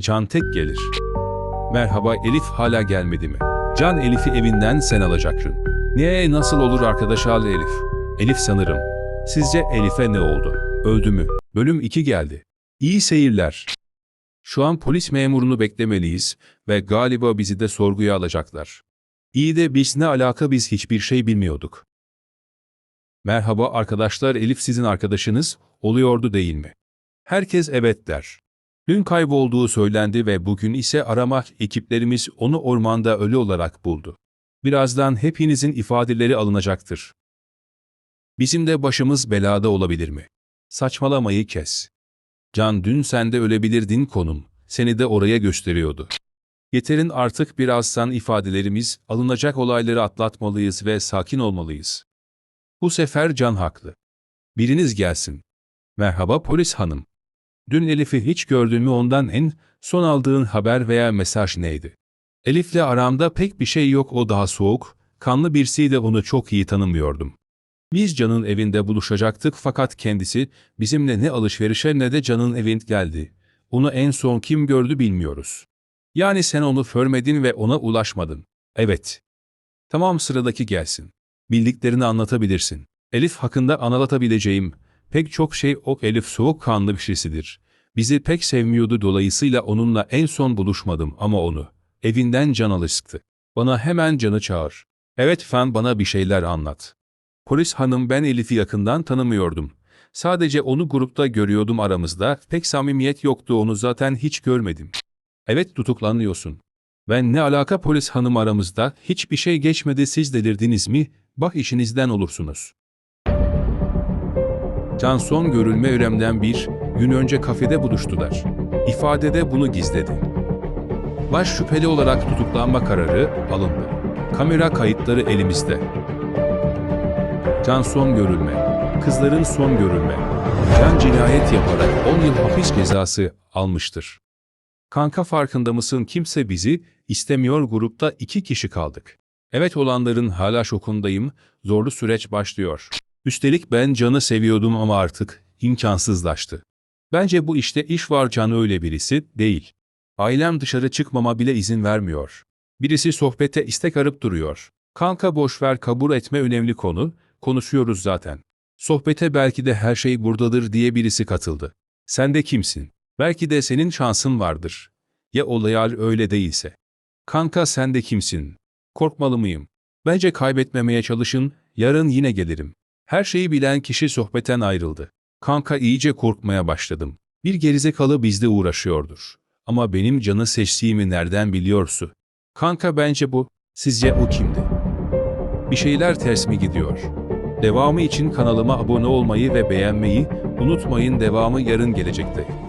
Can tek gelir. Merhaba Elif hala gelmedi mi? Can Elif'i evinden sen alacaksın. Niye nasıl olur arkadaş al Elif? Elif sanırım. Sizce Elif'e ne oldu? Öldü mü? Bölüm 2 geldi. İyi seyirler. Şu an polis memurunu beklemeliyiz ve galiba bizi de sorguya alacaklar. İyi de biz ne alaka biz hiçbir şey bilmiyorduk. Merhaba arkadaşlar Elif sizin arkadaşınız oluyordu değil mi? Herkes evet der. Dün kaybolduğu söylendi ve bugün ise arama ekiplerimiz onu ormanda ölü olarak buldu. Birazdan hepinizin ifadeleri alınacaktır. Bizim de başımız belada olabilir mi? Saçmalamayı kes. Can dün sen de ölebilirdin konum. Seni de oraya gösteriyordu. Yeterin artık birazdan ifadelerimiz alınacak olayları atlatmalıyız ve sakin olmalıyız. Bu sefer Can haklı. Biriniz gelsin. Merhaba polis hanım. Dün Elif'i hiç gördün mü ondan en son aldığın haber veya mesaj neydi? Elif'le aramda pek bir şey yok o daha soğuk, kanlı birisiydi onu çok iyi tanımıyordum. Biz Can'ın evinde buluşacaktık fakat kendisi bizimle ne alışverişe ne de Can'ın evine geldi. Onu en son kim gördü bilmiyoruz. Yani sen onu görmedin ve ona ulaşmadın. Evet. Tamam sıradaki gelsin. Bildiklerini anlatabilirsin. Elif hakkında anlatabileceğim pek çok şey o Elif soğukkanlı birisidir. Bizi pek sevmiyordu dolayısıyla onunla en son buluşmadım ama onu. Evinden can alıştı. Bana hemen canı çağır. Evet fen bana bir şeyler anlat. Polis hanım ben Elif'i yakından tanımıyordum. Sadece onu grupta görüyordum aramızda, pek samimiyet yoktu onu zaten hiç görmedim. Evet tutuklanıyorsun. Ben ne alaka polis hanım aramızda, hiçbir şey geçmedi siz delirdiniz mi, bak işinizden olursunuz. Can son görülme üremden bir gün önce kafede buluştular. İfadede bunu gizledi. Baş şüpheli olarak tutuklanma kararı alındı. Kamera kayıtları elimizde. Can son görülme. Kızların son görülme. Can cinayet yaparak 10 yıl hapis cezası almıştır. Kanka farkında mısın kimse bizi istemiyor grupta iki kişi kaldık. Evet olanların hala şokundayım, zorlu süreç başlıyor. Üstelik ben Can'ı seviyordum ama artık imkansızlaştı. Bence bu işte iş var Can öyle birisi değil. Ailem dışarı çıkmama bile izin vermiyor. Birisi sohbete istek arıp duruyor. Kanka boşver kabul etme önemli konu, konuşuyoruz zaten. Sohbete belki de her şey buradadır diye birisi katıldı. Sen de kimsin? Belki de senin şansın vardır. Ya olaylar öyle değilse? Kanka sen de kimsin? Korkmalı mıyım? Bence kaybetmemeye çalışın, yarın yine gelirim. Her şeyi bilen kişi sohbetten ayrıldı. Kanka iyice korkmaya başladım. Bir gerizekalı bizde uğraşıyordur. Ama benim canı seçtiğimi nereden biliyorsu? Kanka bence bu. Sizce o kimdi? Bir şeyler ters mi gidiyor? Devamı için kanalıma abone olmayı ve beğenmeyi unutmayın devamı yarın gelecekte.